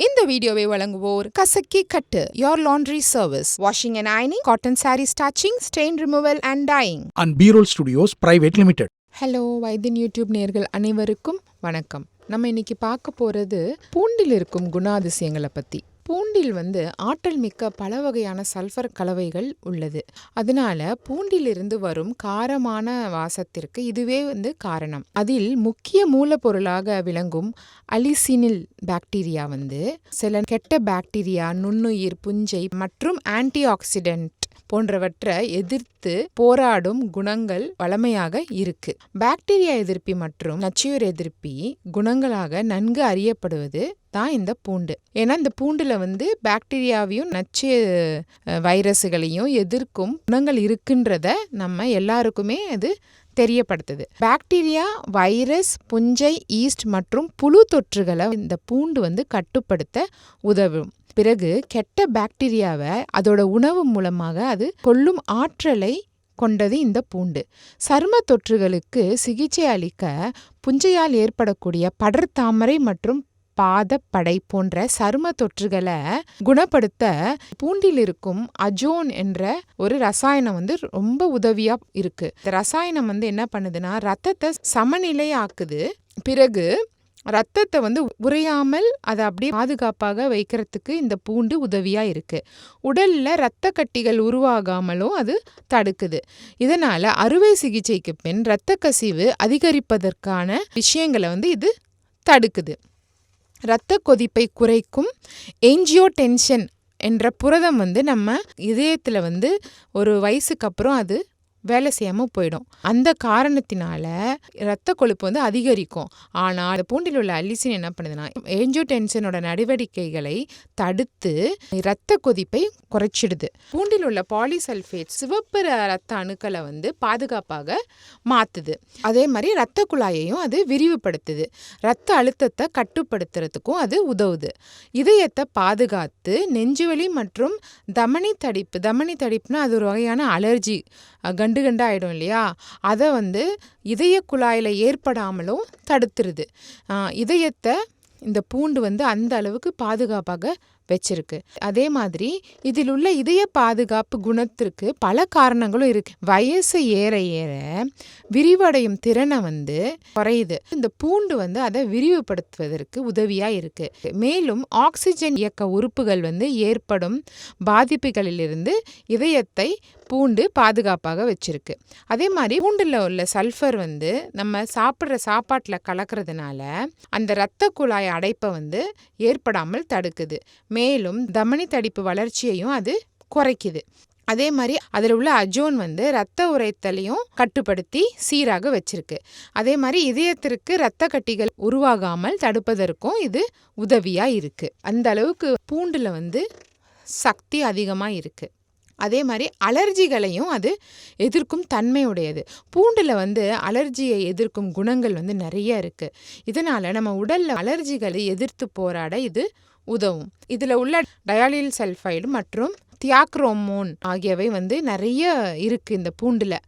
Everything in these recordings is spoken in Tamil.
இந்த வீடியோவை வழங்குவோர் Kasakki Kattu your laundry service washing and ironing cotton sari starching stain removal and dyeing and B-Roll Studios Private Limited. Hello Vaithiyan YouTube நேர்கள் அனைவருக்கும் வணக்கம். நம்ம இன்னைக்கு பார்க்க போகிறது பூண்டில் இருக்கும் குணாதிசயங்களை பற்றி பூண்டில் வந்து ஆற்றல் மிக்க பல வகையான சல்ஃபர் கலவைகள் உள்ளது. அதனால பூண்டிலிருந்து வரும் காரமான வாசத்திற்கு இதுவே வந்து காரணம். அதில் முக்கிய மூலப்பொருளாக விளங்கும் அலிசினில் பாக்டீரியா வந்து சில கெட்ட பாக்டீரியா நுண்ணுயிர் புஞ்சை மற்றும் ஆன்டி ஆக்சிடென்ட் போன்றவற்றை எதிர்த்து போராடும் குணங்கள் வளமையாக இருக்கு. பாக்டீரியா எதிர்ப்பி மற்றும் நச்சுயிர் எதிர்ப்பி குணங்களாக நன்கு அறியப்படுவது தான் இந்த பூண்டு. ஏன்னா இந்த பூண்டுல வந்து பாக்டீரியாவையும் நச்சு வைரஸுகளையும் எதிர்க்கும் குணங்கள் இருக்குன்றத நம்ம எல்லாருக்குமே அது தெரியப்படுத்துது. பாக்டீரியா வைரஸ் புஞ்சை ஈஸ்ட் மற்றும் புழு தொற்றுகளை இந்த பூண்டு வந்து கட்டுப்படுத்த உதவும். பிறகு கெட்ட பாக்டீரியாவை அதோட உணவு மூலமாக அது கொல்லும் ஆற்றலை கொண்டது இந்த பூண்டு. சரும தொற்றுகளுக்கு சிகிச்சை அளிக்க புஞ்சையால் ஏற்படக்கூடிய படர்தாமரை மற்றும் பாதப்படை போன்ற சரும தொற்றுகளை குணப்படுத்த பூண்டில் இருக்கும் அஜோன் என்ற ஒரு ரசாயனம் வந்து ரொம்ப உதவியா இருக்கு. இந்த ரசாயனம் வந்து என்ன பண்ணுதுன்னா ரத்தத்தை சமநிலையாக்குது. பிறகு ரத்தத்தை வந்து உறையாமல் அதை அப்படியே பாதுகாப்பாக வைக்கிறதுக்கு இந்த பூண்டு உதவியாக இருக்குது உடலில் இரத்த கட்டிகள் உருவாகாமலும் அது தடுக்குது. இதனால் அறுவை சிகிச்சைக்கு பின் இரத்த கசிவு அதிகரிப்பதற்கான விஷயங்களை வந்து இது தடுக்குது. இரத்த கொதிப்பை குறைக்கும் என்ஜியோடென்ஷன் என்ற புரதம் வந்து நம்ம இதயத்தில் வந்து ஒரு வயசுக்கு அப்புறம் அது வேலை செய்யாமல் போயிடும். அந்த காரணத்தினால இரத்த கொழுப்பு வந்து அதிகரிக்கும். ஆனால் பூண்டில் உள்ள அலிசின் என்ன பண்ணுதுன்னா ஏஞ்சோடென்சனோட நடவடிக்கைகளை தடுத்து இரத்த கொதிப்பை குறைச்சிடுது. பூண்டில் உள்ள பாலிசல்ஃபேட் சிவப்பு ரத்த அணுக்களை வந்து பாதுகாப்பாக மாற்றுது அதே மாதிரி இரத்த குழாயையும் அது விரிவுபடுத்துது. இரத்த அழுத்தத்தை கட்டுப்படுத்துறதுக்கும் அது உதவுது. இதயத்தை பாதுகாத்து நெஞ்சுவலி மற்றும் தமனி தடிப்பு தமனி தடிப்புனா அது ஒரு வகையான அலர்ஜி கண் கண்டு கண்டு இல்லையா அதை வந்து இதய குழாயில் ஏற்படாமலும் தடுத்துருது. இதயத்தை இந்த பூண்டு வந்து அந்த அளவுக்கு பாதுகாப்பாக வச்சிருக்கு. அதே மாதிரி இதில் உள்ள இதய பாதுகாப்பு குணத்திற்கு பல காரணங்களும் இருக்கு. வயசு ஏற ஏற விரிவடையும் திறனை வந்து குறையுது. இந்த பூண்டு வந்து அதை விரிவுபடுத்துவதற்கு உதவியா இருக்கு. மேலும் ஆக்சிஜன் இயக்க உறுப்புகள் வந்து ஏற்படும் பாதிப்புகளிலிருந்து இதயத்தை பூண்டு பாதுகாப்பாக வச்சிருக்கு. அதே மாதிரி பூண்டில் உள்ள சல்ஃபர் வந்து நம்ம சாப்பிட்ற சாப்பாட்டில் கலக்கிறதுனால அந்த இரத்த குழாய் அடைப்பை வந்து ஏற்படாமல் தடுக்குது. மேலும் தமனி தடிப்பு வளர்ச்சியையும் அது குறைக்குது. அதே மாதிரி அதில் உள்ள அஜோன் வந்து ரத்த உரைத்தலையும் கட்டுப்படுத்தி சீராக வச்சிருக்கு. அதே மாதிரி இதயத்திற்கு இரத்த கட்டிகள் உருவாகாமல் தடுப்பதற்கும் இது உதவியாக இருக்கு. அந்த அளவுக்கு பூண்டில் வந்து சக்தி அதிகமாக இருக்கு. அதே மாதிரி அலர்ஜிகளையும் அது எதிர்க்கும் தன்மையுடையது. பூண்டில் வந்து அலர்ஜியை எதிர்க்கும் குணங்கள் வந்து நிறைய இருக்கு. இதனால நம்ம உடல்ல அலர்ஜிகளை எதிர்த்து போராட இது உதவும். இதில் உள்ள டயாலில் சல்ஃபைடு மற்றும் தியாக்ரோமோன் ஆகியவை வந்து நிறைய இருக்குது இந்த பூண்டில்.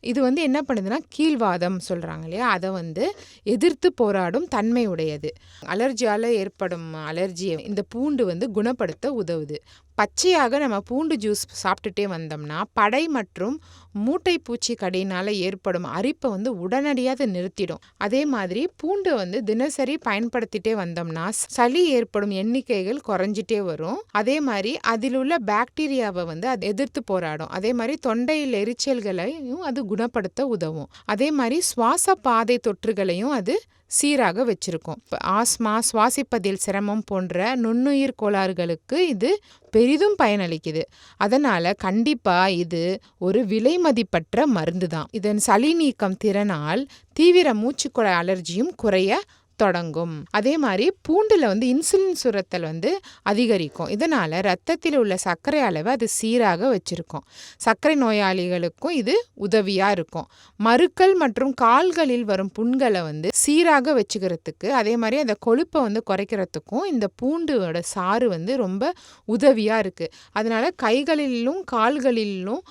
இது வந்து என்ன பண்ணுதுன்னா கீழ்வாதம் சொல்கிறாங்க இல்லையா? அதை வந்து எதிர்த்து போராடும் தன்மை உடையது அலர்ஜியால் ஏற்படும் அலர்ஜியை இந்த பூண்டு வந்து குணப்படுத்த உதவுது. பச்சையாக நம்ம பூண்டு ஜூஸ் சாப்பிட்டுட்டே வந்தோம்னா படை மற்றும் மூட்டை பூச்சி கடியினால் ஏற்படும் அரிப்பை வந்து உடனடியாக நிறுத்திடும். அதே மாதிரி பூண்டு வந்து தினசரி பயன்படுத்திட்டே வந்தோம்னா சளி ஏற்படும் எண்ணிக்கைகள் குறைஞ்சிட்டே வரும். அதே மாதிரி அதில் உள்ள பாக்டீரியாவை வந்து அது எதிர்த்து போராடும். அதே மாதிரி தொண்டையில் எரிச்சல்களையும் அது குணப்படுத்த உதவும். அதே மாதிரி சுவாச பாதை தொற்றுகளையும் அது சீராக வச்சிருக்கும். ஆஸ்மா சுவாசிப்பதில் சிரமம் போன்ற நுண்ணுயிர் கோளாறுகளுக்கு இது பெரிதும் பயனளிக்குது. அதனால கண்டிப்பா இது ஒரு விலை மதிப்பற்ற மருந்து தான் இதன் சளி நீக்கம் திறனால் தீவிர மூச்சுக்குழாய் அலர்ஜியும் குறைய தொடங்கும். அதே மாதிரி பூண்டில் வந்து இன்சுலின் சுரத்தல் வந்து அதிகரிக்கும். இதனால் ரத்தத்தில் உள்ள சர்க்கரை அளவை அது சீராக வச்சிருக்கும். சர்க்கரை நோயாளிகளுக்கும் இது உதவியாக இருக்கும். மறுக்கள் மற்றும் கால்களில் வரும் புண்களை வந்து சீராக வச்சுக்கிறதுக்கு அதே மாதிரி அந்த கொழுப்பை வந்து குறைக்கிறதுக்கும் இந்த பூண்டோட சாறு வந்து ரொம்ப உதவியாக இருக்குது அதனால் கைகளிலும் கால்களிலும்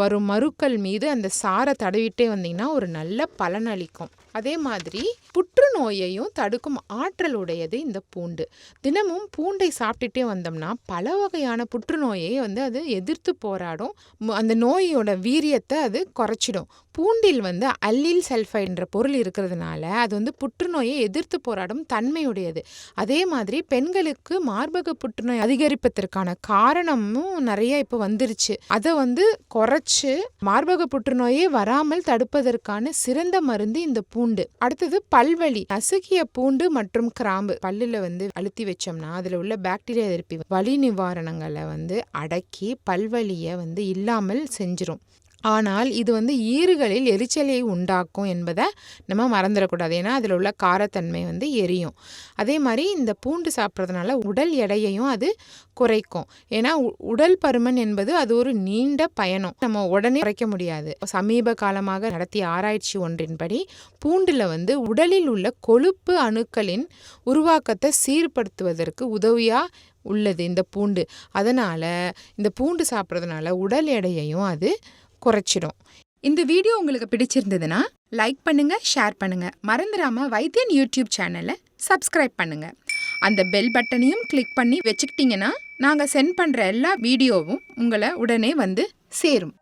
வரும் மருக்கள் மீது அந்த சாறை தடவிட்டே வந்தீங்கன்னா ஒரு நல்ல பலனளிக்கும் அதே மாதிரி புற்றுநோயையும் தடுக்கும் ஆற்றல் உடையது இந்த பூண்டு. தினமும் பூண்டை சாப்பிட்டுட்டே வந்தோம்னா பல வகையான புற்றுநோயை வந்து அது எதிர்த்து போராடும். அந்த நோயோட வீரியத்தை அது குறைச்சிடும். பூண்டில் வந்து அல்லில் சல்ஃபைடுன்ற பொருள் இருக்கிறதுனால அது வந்து புற்றுநோயை எதிர்த்து போராடும் தன்மையுடையது. அதே மாதிரி பெண்களுக்கு மார்பக புற்றுநோய் அதிகரிப்பதற்கான காரணமும் நிறைய இப்போ வந்துருச்சு. அதை வந்து குறைச்சு மார்பக புற்றுநோயே வராமல் தடுப்பதற்கான சிறந்த மருந்து இந்த பூண்டு பூண்டு. அடுத்தது பல்வலி. நசுக்கிய பூண்டு மற்றும் கிராம்பு. பல்லுல வந்து அழுத்தி வச்சோம்னா அதுல உள்ள பாக்டீரியா எதிர்ப்பி வலி நிவாரணங்களை வந்து அடக்கி பல்வலியை வந்து இல்லாமல் செஞ்சிரும். ஆனால் இது வந்து ஈறுகளில் எரிச்சலை உண்டாக்கும் என்பதை நம்ம மறந்துடக்கூடாது. ஏன்னா அதில் உள்ள காரத்தன்மை வந்து எரியும். அதே மாதிரி இந்த பூண்டு சாப்பிட்றதுனால உடல் எடையையும் அது குறைக்கும். ஏன்னா உ- உடல் பருமன் என்பது அது ஒரு நீண்ட பயணம். நம்ம உடனே குறைக்க முடியாது. சமீப காலமாக நடத்திய ஆராய்ச்சி ஒன்றின்படி பூண்டில் வந்து உடலில் உள்ள கொழுப்பு அணுக்களின் உருவாக்கத்தை சீர்படுத்துவதற்கு உதவியாக உள்ளது இந்த பூண்டு. அதனால் இந்த பூண்டு சாப்பிட்றதுனால உடல் எடையையும் அது குறைச்சிடும். இந்த வீடியோ உங்களுக்கு பிடிச்சிருந்ததுன்னா லைக் பண்ணுங்க ஷேர் பண்ணுங்க. மறந்துடாம வைத்தியன் யூடியூப் சேனலை சப்ஸ்கிரைப் பண்ணுங்க. அந்த பெல் பட்டனையும் கிளிக் பண்ணி வச்சுக்கிட்டீங்கன்னா நாங்கள் சென்ட் பண்ணுற எல்லா வீடியோவும் உங்களை உடனே வந்து சேரும்.